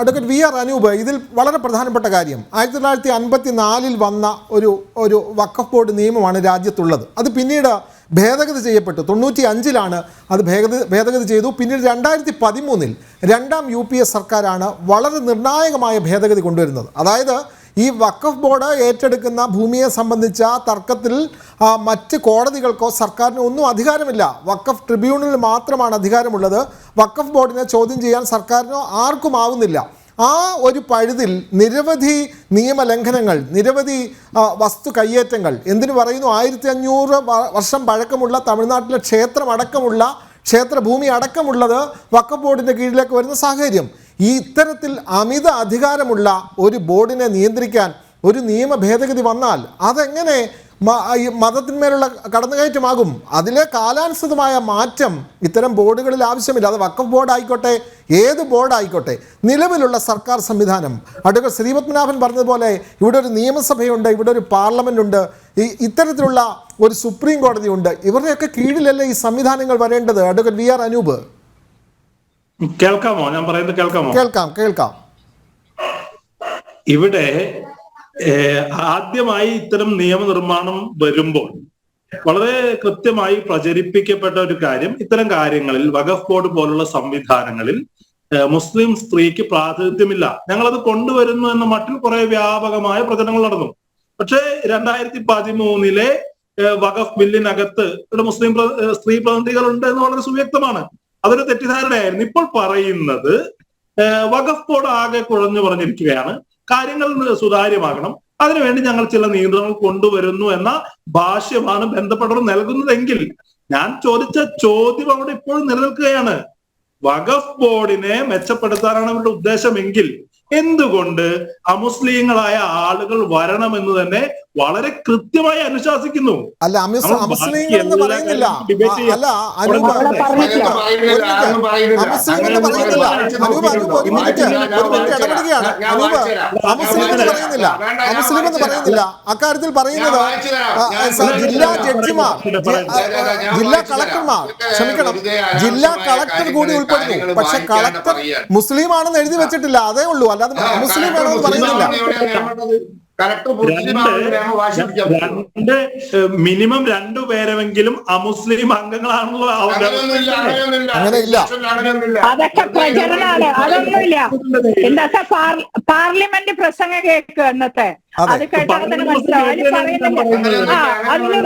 Advocate V R Anoop ഇതിൽ വളരെ പ്രധാനപ്പെട്ട കാര്യം. ആയിരത്തി തൊള്ളായിരത്തി അൻപത്തി നാലിൽ വന്ന ഒരു ഒരു വഖഫ് ബോർഡ് നിയമമാണ് രാജ്യത്തുള്ളത്. അത് പിന്നീട് ഭേദഗതി ചെയ്യപ്പെട്ടു. തൊണ്ണൂറ്റി അഞ്ചിലാണ് അത് ഭേദഗതി ഭേദഗതി ചെയ്തു. പിന്നീട് രണ്ടായിരത്തി പതിമൂന്നിൽ രണ്ടാം യു പി എസ് സർക്കാരാണ് വളരെ നിർണായകമായ ഭേദഗതി കൊണ്ടുവരുന്നത്. അതായത് ഈ വഖഫ് ബോർഡ് ഏറ്റെടുക്കുന്ന ഭൂമിയെ സംബന്ധിച്ച തർക്കത്തിൽ മറ്റ് കോടതികൾക്കോ സർക്കാരിന് ഒന്നും അധികാരമില്ല. വഖഫ് ട്രിബ്യൂണലിൽ മാത്രമാണ് അധികാരമുള്ളത്. വഖഫ് ബോർഡിനെ ചോദ്യം ചെയ്യാൻ സർക്കാരിനോ ആർക്കും ആവുന്നില്ല. ആ ഒരു പഴുതിൽ നിരവധി നിയമലംഘനങ്ങൾ നിരവധി വസ്തു കയ്യേറ്റങ്ങൾ എന്തിനു പറയുന്നു? ആയിരത്തി അഞ്ഞൂറ് വർഷം പഴക്കമുള്ള തമിഴ്നാട്ടിലെ ക്ഷേത്രം അടക്കമുള്ള ക്ഷേത്രഭൂമി അടക്കമുള്ളത് വഖഫ് ബോർഡിന്റെ കീഴിലേക്ക് വരുന്ന സാഹചര്യം. ഈ ഇത്തരത്തിൽ അമിത അധികാരമുള്ള ഒരു ബോർഡിനെ നിയന്ത്രിക്കാൻ ഒരു നിയമ ഭേദഗതി വന്നാൽ അതെങ്ങനെ മതത്തിന്മേലുള്ള കടന്നുകയറ്റമാകും? അതിലെ കാലാനുസൃതമായ മാറ്റം ഇത്തരം ബോർഡുകളിൽ ആവശ്യമില്ല. അത് വക്കഫ് ബോർഡ് ആയിക്കോട്ടെ ഏത് ബോർഡ് ആയിക്കോട്ടെ നിലവിലുള്ള സർക്കാർ സംവിധാനം. അഡ്വക്കേറ്റ് ശ്രീപത്മനാഭൻ പറഞ്ഞതുപോലെ ഇവിടെ ഒരു നിയമസഭയുണ്ട് ഇവിടെ ഒരു പാർലമെന്റ് ഉണ്ട് ഈ ഇത്തരത്തിലുള്ള ഒരു സുപ്രീം കോടതിയുണ്ട്. ഇവരുടെയൊക്കെ കീഴിലല്ലേ ഈ സംവിധാനങ്ങൾ വരേണ്ടത്? Advocate V R Anoop. കേൾക്കാമോ? ഞാൻ പറയുന്നത് കേൾക്കാമോ? കേൾക്കാം കേൾക്കാം. ഇവിടെ ആദ്യമായി ഇത്തരം നിയമനിർമ്മാണം വരുമ്പോൾ വളരെ കൃത്യമായി പ്രചരിപ്പിക്കപ്പെട്ട ഒരു കാര്യം ഇത്തരം കാര്യങ്ങളിൽ വഖഫ് ബോർഡ് പോലുള്ള സംവിധാനങ്ങളിൽ മുസ്ലിം സ്ത്രീക്ക് പ്രാതിനിധ്യമില്ല. ഞങ്ങളത് കൊണ്ടുവരുന്നു എന്ന മട്ടിൽ കുറെ വ്യാപകമായ പ്രചരണങ്ങൾ നടന്നു. പക്ഷേ രണ്ടായിരത്തി പതിമൂന്നിലെ വഖഫ് ബില്ലിനകത്ത് ഇവിടെ മുസ്ലിം സ്ത്രീ പ്രതിനിധികൾ ഉണ്ട് എന്ന് വളരെ സുവ്യക്തമാണ്. അതൊരു തെറ്റിദ്ധാരണയായിരുന്നു. ഇപ്പോൾ പറയുന്നത് വഖഫ് ബോർഡ് ആകെ കുഴഞ്ഞു പറഞ്ഞിരിക്കുകയാണ് കാര്യങ്ങൾ സുതാര്യമാകണം. അതിനുവേണ്ടി ഞങ്ങൾ ചില നിയന്ത്രണങ്ങൾ കൊണ്ടുവരുന്നു എന്ന ഭാഷ്യമാണ് ബന്ധപ്പെട്ടവർ നൽകുന്നതെങ്കിൽ ഞാൻ ചോദിച്ച ചോദ്യം അവിടെ ഇപ്പോഴും നിലനിൽക്കുകയാണ്. വഖഫ് ബോർഡിനെ മെച്ചപ്പെടുത്താനാണ് അവരുടെ ഉദ്ദേശമെങ്കിൽ എന്തുകൊണ്ട് അമുസ്ലിങ്ങളായ ആളുകൾ വരണമെന്ന് തന്നെ വളരെ കൃത്യമായി അനുശാസിക്കുന്നു. അല്ല അമിസ് അമുസ്ലിങ്ങൾ എന്ന് പറയുന്നില്ല. അല്ല അനൂപ് അവിടെ ഒരു പറഞ്ഞില്ല. മിനിറ്റ്, അതൊന്നും പറയുന്നില്ല. അമുസ്ലിം എന്ന് പറയുന്നില്ല. അനൂപ് അനൂപ് ഒരു മിനിറ്റ് ഒരു മിനിറ്റ് ഇടപെടുകയാണ്. അനൂപ് അമുസ്ലിം എന്ന് പറയുന്നില്ല. അമുസ്ലിം എന്ന് പറയുന്നില്ല. അക്കാര്യത്തിൽ പറയുന്നത്. ജില്ലാ ജഡ്ജിമാർ ജില്ലാ. കളക്ടർമാർ. ക്ഷമിക്കണം. ജില്ലാ കളക്ടർ കൂടി ഉൾപ്പെടുന്നു. പക്ഷെ കളക്ടർ. മുസ്ലിം ആണെന്ന് എഴുതി വെച്ചിട്ടില്ല. അതേ ഉള്ളൂ. അല്ലാതെ മുസ്ലിം ആണെന്ന് പറയുന്നില്ല രണ്ട് മിനിമം രണ്ടു പേരെങ്കിലും അമുസ്ലിം അംഗങ്ങളാണല്ലോ. അങ്ങനെയില്ല. അതൊക്കെ പ്രചരണമാണ്. അതൊന്നുമില്ല. എന്താ പാർലമെന്റ് പ്രസംഗം കേൾക്കുക ഇന്നത്തെ. അതെ. കേട്ടാൽ തന്നെ മനസ്സിലാവും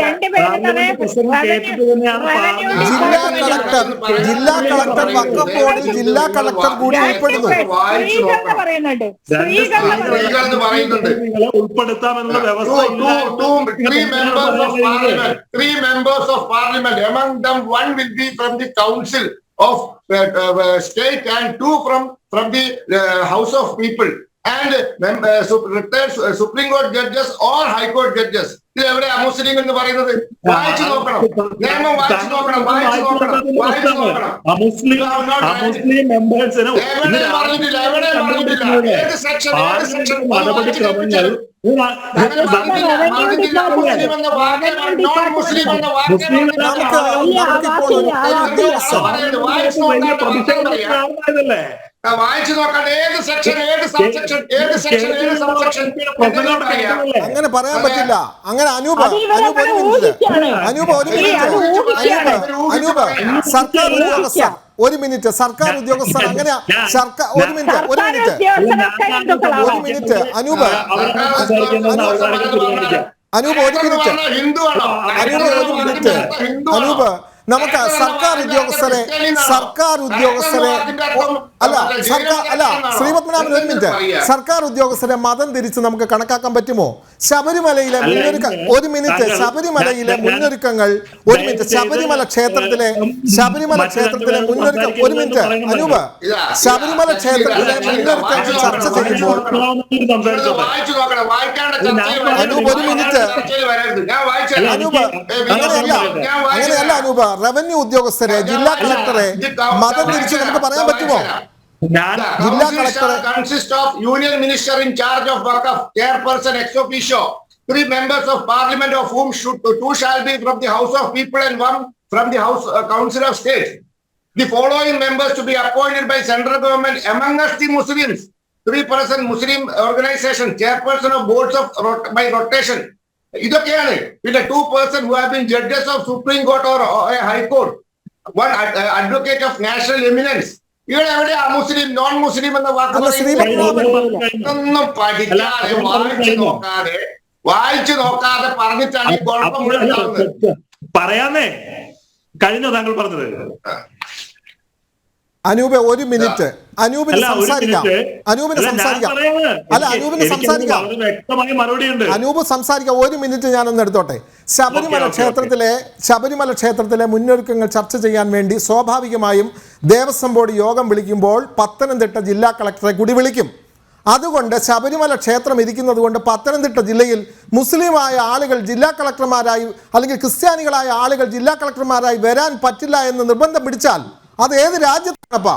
രണ്ടുപേരും ജില്ലാ കളക്ടർ ജില്ലാ കളക്ടർ വഖഫ് ബോർഡിൽ ജില്ലാ കളക്ടർ കൂടി ഉൾപ്പെടുന്നു. പറയുന്നുണ്ട്. ഉൾപ്പെടുത്താമെന്നുള്ള വ്യവസ്ഥ of state and two, from from the house of members uh, uh, uh, uh, uh, Supreme Court judges or High Court judges. ഇത് എവിടെ അമുസ്ലിം എന്ന് പറയുന്നത് വായിച്ചു നോക്കണം നിയമം വായിച്ചു നോക്കണം വായിച്ചു നോക്കണം വായിച്ചു നോക്കണം എവിടെ പറഞ്ഞിട്ടില്ല എവിടെ പറഞ്ഞിട്ടില്ല ഏത് സെക്ഷൻ ഏത് സെക്ഷൻ നടപടിക്രമങ്ങൾ മുസ്ലിം വായിച്ചു ഏത് സെക്ഷൻ ഏത് സബ് സെക്ഷൻ ഏത് സെക്ഷൻ ഏത് സബ് സെക്ഷൻ അങ്ങനെ പറയാൻ പറ്റില്ല അങ്ങനെ അനൂപ അനൂപ ഒരു മിനിറ്റ്. അനൂപ ഒരു മിനിറ്റ് അനൂപ സർക്കാർ ഉദ്യോഗസ്ഥ ഒരു മിനിറ്റ് സർക്കാർ ഉദ്യോഗസ്ഥർ അങ്ങനെ സർക്കാർ ഒരു മിനിറ്റ് ഒരു മിനിറ്റ് ഒരു മിനിറ്റ് അനൂപ അനൂപ ഒരു മിനിറ്റ് അനൂപ് ഒരു മിനിറ്റ് അനൂപ് നമുക്ക് സർക്കാർ ഉദ്യോഗസ്ഥരെ സർക്കാർ ഉദ്യോഗസ്ഥരെ അല്ല സർക്കാർ അല്ല ശ്രീപത്മനാഭൻ ഒരു മിനിറ്റ്. സർക്കാർ ഉദ്യോഗസ്ഥരെ മതം തിരിച്ച് നമുക്ക് കണക്കാക്കാൻ പറ്റുമോ? ശബരിമലയിലെ മുന്നൊരുക്ക ഒരു മിനിറ്റ്. ശബരിമലയിലെ മുന്നൊരുക്കങ്ങൾ ഒരു മിനിറ്റ്. ശബരിമല ക്ഷേത്രത്തിലെ ശബരിമല ക്ഷേത്രത്തിലെ മുന്നൊരുക്കം ഒരു മിനിറ്റ്. അനൂപ് ശബരിമല ക്ഷേത്രത്തിലെ മുന്നൊരുക്കങ്ങൾ ചർച്ച ചെയ്യുമ്പോൾ. അനൂപ് ഒരു മിനിറ്റ്. അനൂപ് അങ്ങനെയല്ല. അങ്ങനെയല്ല അനൂപ്. റവന്യൂ ഉദ്യോഗസ്ഥരെ ജില്ലാ കളക്ടറെ മതം തിരിച്ച് നമുക്ക് പറയാൻ പറ്റുമോ? ഞാൻ ജില്ലാ Council കളക്ടറെ shall consist of union minister in charge of Waqf, chairperson ex officio, three members of parliament of whom should, two shall be from the house of people and one from the house, uh, council of state. The following members to be appointed by central government among us the Muslims. Three person Muslim organisation chairperson of boards of by rotation ഇതൊക്കെയാണ് പിന്നെ two person who have been judges of supreme court or high court one advocate of national eminence ഇവിടെ എവിടെയാ മുസ്ലിം non മുസ്ലിം എന്ന വാക്ക്? പഠിക്കാതെ വായിച്ചു നോക്കാതെ വായിച്ചു നോക്കാതെ പറഞ്ഞിട്ടാണ് ഈ കുഴപ്പം പറയാന്നേ. കഴിഞ്ഞോ താങ്കൾ പറഞ്ഞത്. അനൂപ് ഒരു മിനിറ്റ്. അനൂപിന് സംസാരിക്കാം. അനൂപിന് സംസാരിക്കാം. അല്ല അനൂപിന് സംസാരിക്കാം. അനൂപ് സംസാരിക്കാം. ഒരു മിനിറ്റ് ഞാനൊന്ന് എടുത്തോട്ടെ. ശബരിമല ക്ഷേത്രത്തിലെ ശബരിമല ക്ഷേത്രത്തിലെ മുന്നൊരുക്കങ്ങൾ ചർച്ച ചെയ്യാൻ വേണ്ടി സ്വാഭാവികമായും ദേവസ്വം ബോർഡ് യോഗം വിളിക്കുമ്പോൾ പത്തനംതിട്ട ജില്ലാ കളക്ടറെ കൂടി വിളിക്കും. അതുകൊണ്ട് ശബരിമല ക്ഷേത്രം ഇരിക്കുന്നത് കൊണ്ട് പത്തനംതിട്ട ജില്ലയിൽ മുസ്ലിമായ ആളുകൾ ജില്ലാ കളക്ടർമാരായി അല്ലെങ്കിൽ ക്രിസ്ത്യാനികളായ ആളുകൾ ജില്ലാ കളക്ടർമാരായി വരാൻ പറ്റില്ല എന്ന് നിർബന്ധം പിടിച്ചാൽ അത് ഏത് രാജ്യത്താണപ്പാ?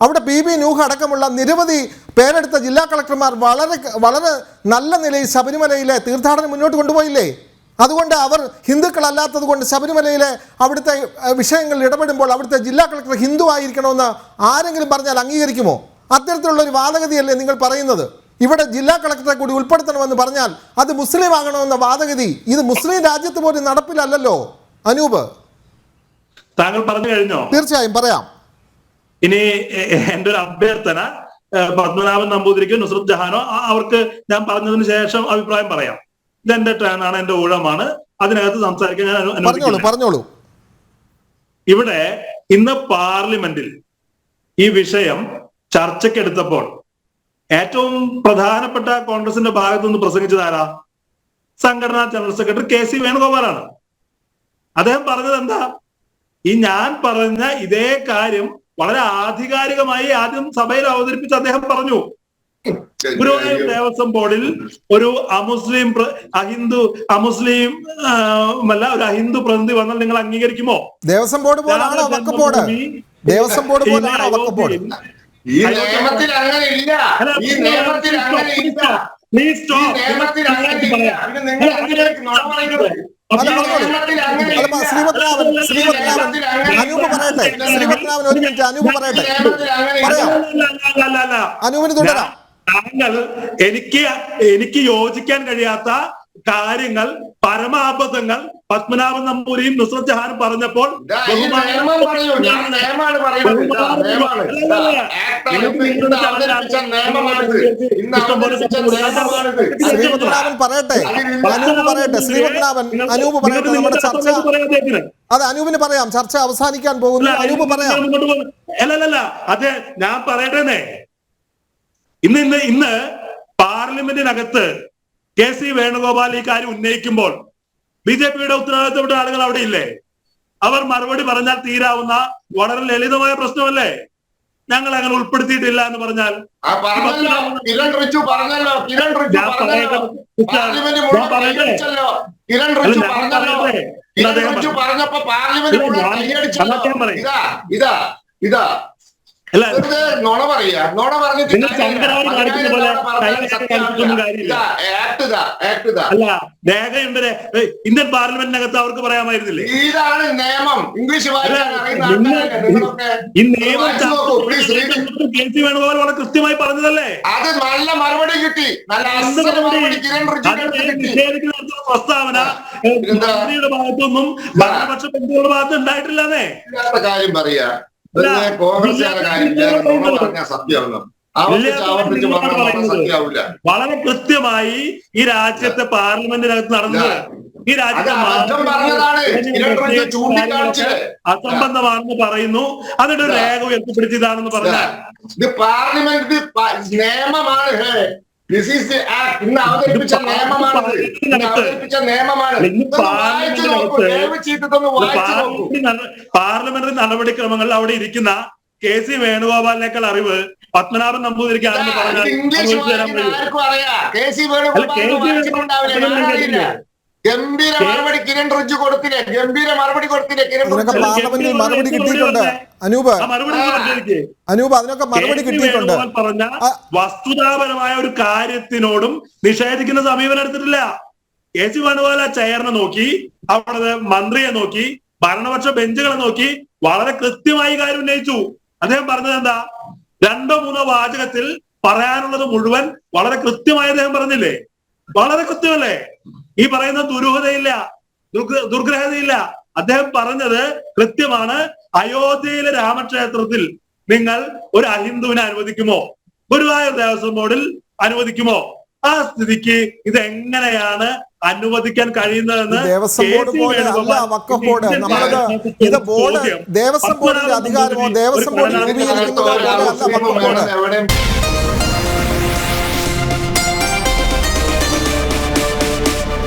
അവിടെ പി ബി നൂഹ് അടക്കമുള്ള നിരവധി പേരെടുത്ത ജില്ലാ കളക്ടർമാർ വളരെ വളരെ നല്ല നിലയിൽ ശബരിമലയിലെ തീർത്ഥാടനം മുന്നോട്ട് കൊണ്ടുപോയില്ലേ? അതുകൊണ്ട് അവർ ഹിന്ദുക്കളല്ലാത്തത് കൊണ്ട് ശബരിമലയിലെ അവിടുത്തെ വിഷയങ്ങളിൽ ഇടപെടുമ്പോൾ അവിടുത്തെ ജില്ലാ കളക്ടർ ഹിന്ദു ആയിരിക്കണമെന്ന് ആരെങ്കിലും പറഞ്ഞാൽ അംഗീകരിക്കുമോ? അത്തരത്തിലുള്ള ഒരു വാദഗതിയല്ലേ നിങ്ങൾ പറയുന്നത്. ഇവിടെ ജില്ലാ കളക്ടറെ കൂടി ഉൾപ്പെടുത്തണമെന്ന് പറഞ്ഞാൽ അത് മുസ്ലിം ആകണമെന്ന വാദഗതി. ഇത് മുസ്ലിം രാജ്യത്ത് പോലും നടപ്പിലല്ലല്ലോ. അനൂപ് താങ്കൾ പറഞ്ഞു കഴിഞ്ഞോ? തീർച്ചയായും പറയാം. ഇനി എന്റെ ഒരു അഭ്യർത്ഥന പത്മനാഭൻ നമ്പൂതിരിക്കും നുസ്രത് ജഹാനോ അവർക്ക് ഞാൻ പറഞ്ഞതിന് ശേഷം അഭിപ്രായം പറയാം. ഇതെന്റെ ട്രാൻ ആണ് എന്റെ ഊഴമാണ്. അതിനകത്ത് സംസാരിക്കാൻ ഞാൻ പറഞ്ഞോളൂ ഇവിടെ ഇന്ന് പാർലമെന്റിൽ ഈ വിഷയം ചർച്ചയ്ക്കെടുത്തപ്പോൾ ഏറ്റവും പ്രധാനപ്പെട്ട കോൺഗ്രസിന്റെ ഭാഗത്തു നിന്ന് പ്രസംഗിച്ചത് ആരാ? സംഘടനാ ജനറൽ സെക്രട്ടറി കെ സി വേണുഗോപാലാണ്. അദ്ദേഹം പറഞ്ഞത് എന്താ ഈ ഞാൻ പറഞ്ഞ ഇതേ കാര്യം വളരെ ആധികാരികമായി ആദ്യം സഭയിൽ അവതരിപ്പിച്ച് അദ്ദേഹം പറഞ്ഞു. ഗുരുവായൂർ ദേവസ്വം ബോർഡിൽ ഒരു അമുസ്ലിം അഹിന്ദു അമുസ്ലിം അല്ല ഒരു അഹിന്ദു പ്രതിനിധി വന്നാൽ നിങ്ങൾ അംഗീകരിക്കുമോ? ദേവസ്വം ബോർഡ് ദേവസ്വം ബോർഡ് ഈ നിയമത്തിൽ അങ്ങനെ ഇല്ല. ഈ നിയമത്തിൽ അങ്ങനെ ഇല്ല. ഈ നിയമത്തിൽ അങ്ങനെ ഇല്ല. നിങ്ങൾ അനൂപ് പറയട്ടെ ഒരു മിനിറ്റ് അനൂപ് പറയട്ടെ പറയാം. അനൂപിന് തുടരാം താങ്കൾ എനിക്ക് എനിക്ക് യോജിക്കാൻ കഴിയാത്ത കാര്യങ്ങൾ പരമാബദ്ധങ്ങൾ പത്മനാഭൻ നമ്പൂരിയും നുസ്രത് ജഹാനും പറഞ്ഞപ്പോൾ പറയട്ടെ. അനൂപ് പറയട്ടെ. ശ്രീപത്മനാഭൻ അനൂപ് പറയട്ടെ. നമ്മുടെ ചർച്ച അതെ അനൂപിന് പറയാം. ചർച്ച അവസാനിക്കാൻ പോകുന്നു. അനൂപ് പറയാം. അല്ലല്ല അതെ ഞാൻ പറയട്ടെ ഇന്ന് ഇന്ന് ഇന്ന് പാർലമെന്റിനകത്ത് കെ സി വേണുഗോപാൽ ഈ കാര്യം ഉന്നയിക്കുമ്പോൾ ബി ജെ പിയുടെ ഉത്തരവാദിത്തപ്പെട്ട ആളുകൾ അവിടെ ഇല്ലേ? അവർ മറുപടി പറഞ്ഞാൽ തീരാവുന്ന വളരെ ലളിതമായ പ്രശ്നമല്ലേ? ഞങ്ങൾ അങ്ങനെ ഉൾപ്പെടുത്തിയിട്ടില്ല എന്ന് പറഞ്ഞാൽ ഞാൻ പറയട്ടെ. ഇതാ ഇതാ. നുണ പറയാ നുണ പറഞ്ഞിട്ട് അല്ല രേഖയുണ്ട് ഇന്ത്യൻ പാർലമെന്റിനകത്ത് അവർക്ക് പറയാമായിരുന്നില്ലേ? ഇതാണ് നിയമം. ഇംഗ്ലീഷ് ഈ നിയമം കെ സി വേണുഗോപാൽ വളരെ കൃത്യമായി പറഞ്ഞതല്ലേ? അത് നല്ല മറുപടി കിട്ടി. നല്ല പ്രസ്താവന. ഭാഗത്തൊന്നും ഭരണപക്ഷ ബന്ധുക്കളുടെ ഭാഗത്ത് ഉണ്ടായിട്ടില്ലെന്നേ കാര്യം പറയാ. വളരെ കൃത്യമായി ഈ രാജ്യത്തെ പാർലമെന്റിനകത്ത് നടന്നത് ഈ രാജ്യത്തെ. അസംബന്ധമാണെന്ന് പറയുന്നു. അതിന്റെ രേഖ ഉയർത്തിപ്പിടിച്ചതാണെന്ന് പറഞ്ഞാൽ പാർലമെന്റ് നിയമമാണ് ദിസ് ഈസ് ദി ആക്ട് ഇന്ന് അവതരിപ്പിച്ച നിയമമാണ് അവതരിപ്പിച്ച നിയമമാണ്. പാർലമെന്ററി നട- പാർലമെന്ററി നടപടിക്രമങ്ങളിൽ അവിടെ ഇരിക്കുന്ന കെ സി വേണുഗോപാലിനേക്കാൾ അറിവ് പത്മനാഭൻ നമ്പൂതിരിക്കാണെന്ന് പറഞ്ഞാൽ ഇംഗ്ലീഷ്. ആർക്കും അറിയാം. കെ സി വേണുഗോപാൽ ഗംഭീര മറുപടി കിരൺ റിജു കൊടുത്തില്ലേ? ഗംഭീര മറുപടി കൊടുത്തില്ലേ കിരൺ പാർലമെന്റിൽ മറുപടി കിട്ടിയിട്ടുണ്ട് അനൂപ്. അനൂപ് അതിനൊക്കെ മറുപടി കിട്ടിയിട്ടുണ്ട്. പറഞ്ഞ വസ്തുതാപരമായ ഒരു കാര്യത്തിനോടും നിഷേധിക്കുന്ന സമീപനം എടുത്തിട്ടില്ല. എ സി വേണുഗോപാൽ ചെയറിനെ നോക്കി അവിടെ മന്ത്രിയെ നോക്കി ഭരണപക്ഷ ബെഞ്ചുകളെ നോക്കി വളരെ കൃത്യമായി കാര്യം ഉന്നയിച്ചു. അദ്ദേഹം പറഞ്ഞത് എന്താ? രണ്ടോ മൂന്നോ വാചകത്തിൽ പറയാനുള്ളത് മുഴുവൻ വളരെ കൃത്യമായി അദ്ദേഹം പറഞ്ഞില്ലേ? വളരെ കൃത്യമല്ലേ? ഈ പറയുന്ന ദുരൂഹതയില്ല ദുർഗ്ര- ദുർഗ്രഹതയില്ല. അദ്ദേഹം പറഞ്ഞത് കൃത്യമാണ്. അയോധ്യയിലെ രാമക്ഷേത്രത്തിൽ നിങ്ങൾ ഒരു അഹിന്ദുവിനെ അനുവദിക്കുമോ? ഗുരുവായൂർ ദേവസ്വം ബോർഡിൽ അനുവദിക്കുമോ? ആ സ്ഥിതിക്ക് ഇത് എങ്ങനെയാണ് അനുവദിക്കാൻ കഴിയുന്നതെന്ന് ദേവസ്വം ബോർഡ് നമ്മളത് ഇത് ബോർഡ് ദേവസ്വം ബോർഡിന്റെ അധികാരമോ ദേവസ്വം ബോർഡ്